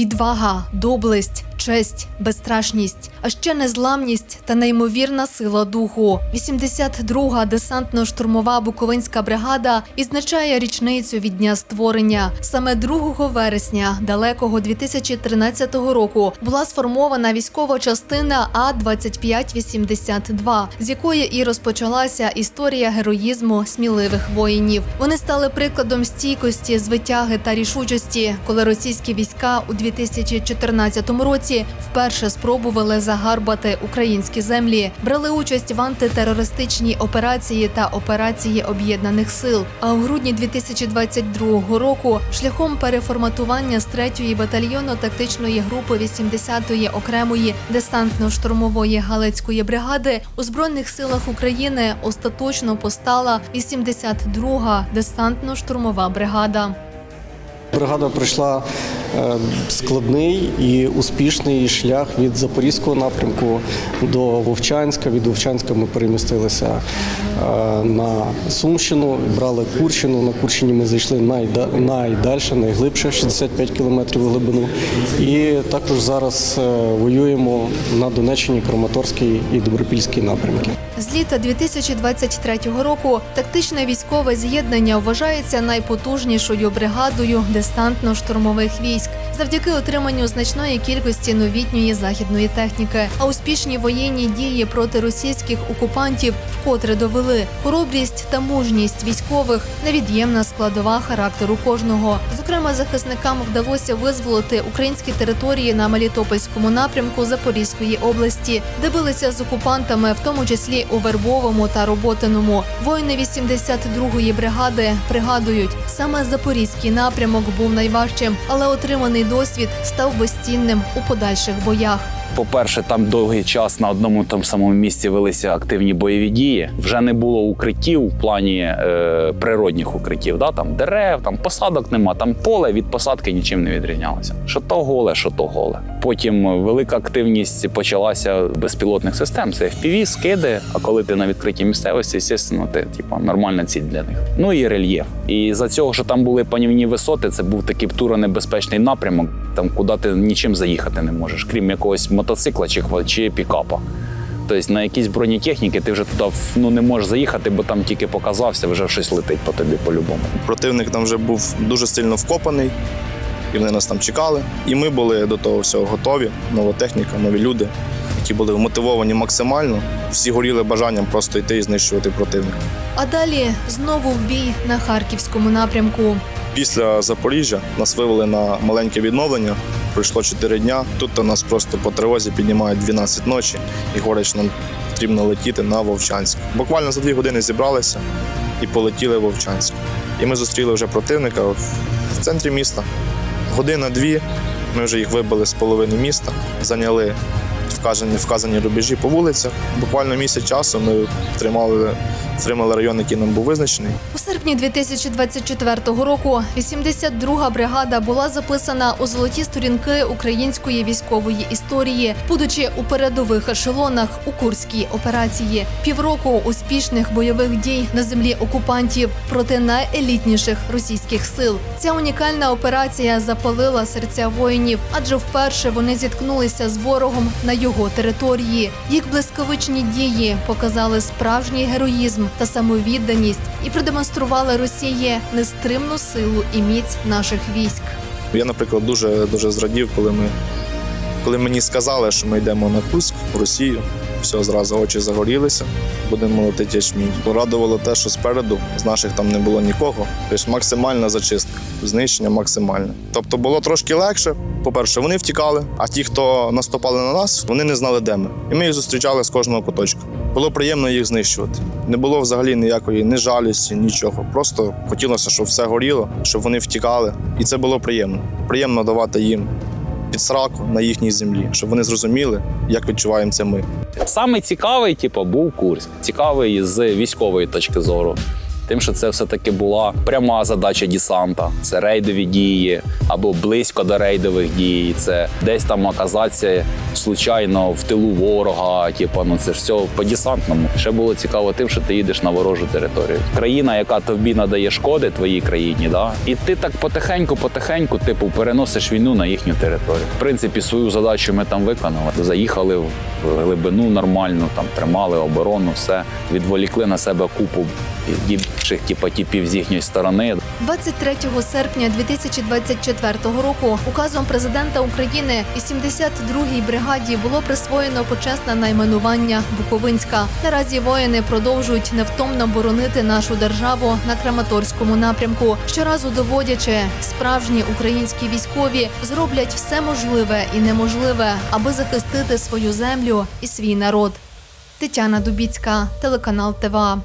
відвага, доблесть, честь, безстрашність, а ще незламність та неймовірна сила духу. 82-га десантно-штурмова буковинська бригада відзначає річницю від дня створення. Саме 2 вересня далекого 2013 року була сформована військова частина А 2582 з якої і розпочалася історія героїзму сміливих воїнів. Вони стали прикладом стійкості, звитяги та рішучості, коли російські війська у 2014 році вперше спробували загарбати українські землі, брали участь в антитерористичній операції та операції об'єднаних сил. А у грудні 2022 року шляхом переформатування з 3-ї батальйонно-тактичної групи 80-ї окремої десантно-штурмової галицької бригади у збройних силах України остаточно постала 82-га десантно-штурмова бригада. Бригада пройшла е, складний і успішний шлях від Запорізького напрямку до Вовчанська. Від Вовчанська ми перемістилися е, на Сумщину, брали Курщину. На Курщині ми зайшли найда- найдальше, найглибше, 65 кілометрів глибину. І також зараз е, воюємо на Донеччині, Краматорський і Добропільський напрямки. З літа 2023 року тактичне військове з'єднання вважається найпотужнішою бригадою десантно-штурмових військ завдяки отриманню значної кількості новітньої західної техніки. А успішні воєнні дії проти російських окупантів вкотре довели хоробрість та мужність військових невід'ємна складова характеру кожного. Зокрема, захисникам вдалося визволити українські території на Мелітопольському напрямку Запорізької області, де билися з окупантами, в тому числі у Вербовому та Роботиному. Воїни 82-ї бригади пригадують, саме Запорізький напрямок був найважчим, але отриманий досвід став безцінним у подальших боях. По-перше, там довгий час на одному тому самому місці велися активні бойові дії. Вже не було укриттів в плані е, природних укриттів. Да? Там дерев, там посадок нема, там поле від посадки нічим не відрізнялося. Що то голе, що то голе. Потім велика активність почалася безпілотних систем. Це FPV, скиди. А коли ти на відкритій місцевості, звісно, ти типу, нормальна ціль для них. Ну і рельєф. І за цього, що там були панівні висоти, це був такий туронебезпечний напрямок, там куди ти нічим заїхати не можеш, крім якогось мотоцикла чи, чи пікапа. Тобто на якійсь бронетехніки ти вже туди ну, не можеш заїхати, бо там тільки показався, вже щось летить по тобі по-любому. Противник там вже був дуже сильно вкопаний, і вони нас там чекали. І ми були до того всього готові. Нова техніка, нові люди, які були вмотивовані максимально. Всі горіли бажанням просто йти і знищувати противника. А далі знову в бій на харківському напрямку. Після Запоріжжя нас вивели на маленьке відновлення. Пройшло 4 дня. Тут нас просто по тривозі піднімають 12 ночі, і говорять, нам потрібно летіти на Вовчанськ. Буквально за дві години зібралися і полетіли в Вовчанськ. І ми зустріли вже противника в центрі міста. Година-дві. Ми вже їх вибили з половини міста, зайняли вказані, вказані рубежі по вулицях. Буквально місяць часу ми втримали, втримали район, який нам був визначений. У серпні 2024 року 82-га бригада була записана у золоті сторінки української військової історії, будучи у передових ешелонах у Курській операції. Півроку успішних бойових дій на землі окупантів проти найелітніших російських сил. Ця унікальна операція запалила серця воїнів, адже вперше вони зіткнулися з ворогом на його території. Їх блискавичні дії показали справжній героїзм та самовідданість і продемонстрували Росії нестримну силу і міць наших військ. Я, наприклад, дуже дуже зрадів, коли ми коли мені сказали, що ми йдемо на Курськ в Росію. Все, зразу очі загорілися, будемо молотити ячмінь. Порадувало те, що спереду з наших там не було нікого. Тобто максимальна зачистка, знищення максимальне. Тобто було трошки легше. По-перше, вони втікали, а ті, хто наступали на нас, вони не знали, де ми. І ми їх зустрічали з кожного куточка. Було приємно їх знищувати. Не було взагалі ніякої ні жалісті, нічого. Просто хотілося, щоб все горіло, щоб вони втікали. І це було приємно. Приємно давати їм підсраку на їхній землі, щоб вони зрозуміли, як відчуваємо це ми. Саме цікавий, типу, був Курськ. Цікавий з військової точки зору. Тим, що це все-таки була пряма задача десанта. Це рейдові дії або близько до рейдових дій. Це десь там оказатися случайно в тилу ворога. Типу, ну це ж все по десантному. Ще було цікаво тим, що ти їдеш на ворожу територію. Країна, яка тобі надає шкоди твоїй країні, да? і ти так потихеньку, потихеньку, типу, переносиш війну на їхню територію. В принципі, свою задачу ми там виконали. Заїхали в глибину нормальну, там тримали оборону, все відволікли на себе купу дібчих, типу, типів з їхньої сторони. 23 серпня 2024 року указом президента України і 72-й бригаді було присвоєно почесне найменування Буковинська. Наразі воїни продовжують невтомно боронити нашу державу на Краматорському напрямку, щоразу доводячи, справжні українські військові зроблять все можливе і неможливе, аби захистити свою землю і свій народ. Тетяна Дубіцька, телеканал ТВА.